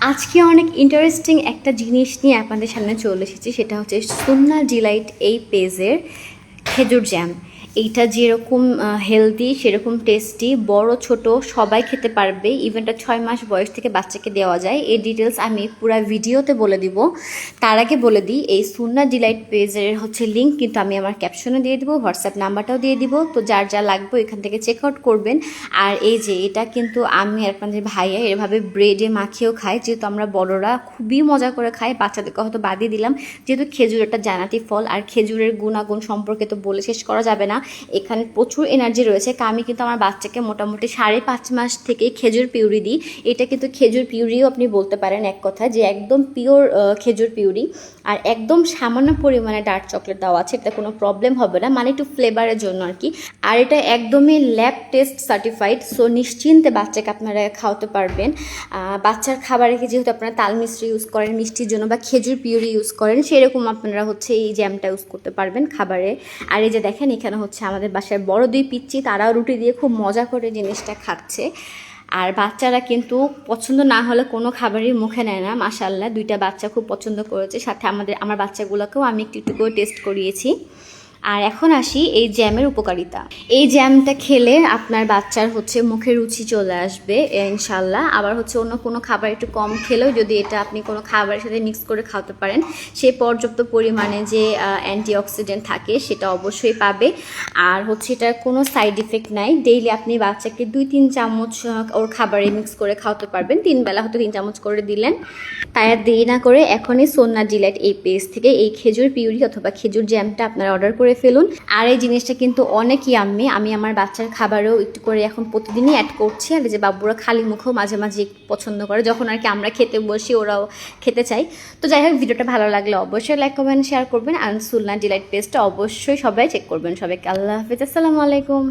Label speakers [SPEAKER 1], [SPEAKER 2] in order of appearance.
[SPEAKER 1] আজকে অনেক ইন্টারেস্টিং একটা জিনিস নিয়ে আপনাদের সামনে চলে এসেছি, সেটা হচ্ছে সুন্না ডিলাইট এই পেজের খেজুর জ্যাম এইটা যেরকম হেলদি সেরকম টেস্টি বড়, ছোট, সবাই খেতে পারবে। ইভেনটা ছয় মাস বয়স থেকে বাচ্চাকে দেওয়া যায়। এই ডিটেলস আমি পুরো ভিডিওতে বলে দিব। তার আগে বলে দিই, এই সুন্না ডিলাইট পেজের হচ্ছে লিঙ্ক কিন্তু আমি আমার ক্যাপশনে দিয়ে দিব হোয়াটসঅ্যাপ নাম্বারটাও দিয়ে দিব। তো যার যা লাগবে এখান থেকে চেক আউট করবেন। আর এই যে, এটা কিন্তু আমি আর আপনাদের ভাইয়া এভাবে ব্রেডে মাখিয়েও খাই। যেহেতু আমরা বড়রা খুবই মজা করে খাই, বাচ্চাদেরকে হয়তো বাদিয়ে দিলাম। যেহেতু খেজুর একটা জানাতি ফল, আর খেজুরের গুণাগুণ সম্পর্কে তো বলে শেষ করা যাবে না। এখানে প্রচুর এনার্জি রয়েছে। আমি কিন্তু আমার বাচ্চাকে মোটামুটি সাড়ে পাঁচ মাস থেকে খেজুর পিউরি দিই। এটা কিন্তু খেজুর পিউরিও আপনি বলতে পারেন এক কথা যে একদম পিওর খেজুর পিউরি। আর একদম সামান্য পরিমাণে ডার্ক চকলেট দেওয়া আছে, এটা কোনো প্রবলেম হবে না। মানে একটু ফ্লেভারের জন্য আর কি। আর এটা একদমই ল্যাব টেস্ট সার্টিফাইড সো নিশ্চিন্তে বাচ্চাকে আপনারা খাওয়াতে পারবেন। বাচ্চার খাবারে যেহেতু আপনারা তাল মিশ্রি ইউজ করেন, মিষ্টির জন্য বা খেজুর পিউরি ইউজ করেন, সেরকম আপনারা হচ্ছে এই জ্যামটা ইউজ করতে পারবেন খাবারে। আর এই যে দেখেন, এখানে হচ্ছে আমাদের বাসায় বড় দুই পিচ্ছি তারাও রুটি দিয়ে খুব মজা করে জিনিসটা খাচ্ছে। আর বাচ্চারা কিন্তু পছন্দ না হলে কোনো খাবারই মুখে নেয় না মাসাল্লাহ দুইটা বাচ্চা খুব পছন্দ করেছে, সাথে আমাদের, আমার বাচ্চাগুলোকেও আমি একটু একটু করে টেস্ট করিয়েছি। আর এখন আসি এই জ্যামের উপকারিতা। এই জ্যামটা খেলে আপনার বাচ্চার হচ্ছে মুখে রুচি চলে আসবে, ইনশাল্লাহ। আবার হচ্ছে অন্য কোনো খাবার একটু কম খেলেও যদি এটা আপনি কোনো খাবারের সাথে মিক্স করে খাওয়াতে পারেন, সে পর্যাপ্ত পরিমাণে যে অ্যান্টিঅক্সিডেন্ট থাকে সেটা অবশ্যই পাবে। আর হচ্ছে এটার কোনো সাইড ইফেক্ট নাই। ডেইলি আপনি বাচ্চাকে দুই, তিন চামচ ওর খাবারে মিক্স করে খাওয়াতে পারবেন। তিন বেলা হয়তো তিন চামচ করে দিলেন। তাই আর দেরি না করে এখনই সোনা ডিলাইট এই পেজ থেকে এই খেজুর পিউরি অথবা খেজুর জ্যামটা আপনারা অর্ডার করে ফেলুন। আর এই জিনিসটা কিন্তু অনেকই আমি আমি আমার বাচ্চার খাবারেও একটু করে এখন প্রতিদিনই অ্যাড করছি। আর যে বাবুরা খালি মুখেও মাঝে মাঝে পছন্দ করে, যখন আর কি আমরা খেতে বসি, ওরাও খেতে চাই তো যাই হোক, ভিডিওটা ভালো লাগলে অবশ্যই লাইক কমেন্ট শেয়ার করবেন। আর সুলনা ডিলাইট পেজটা অবশ্যই সবাই চেক করবেন সবাইকে। আল্লাহ হাফিজ। আসসালামু আলাইকুম।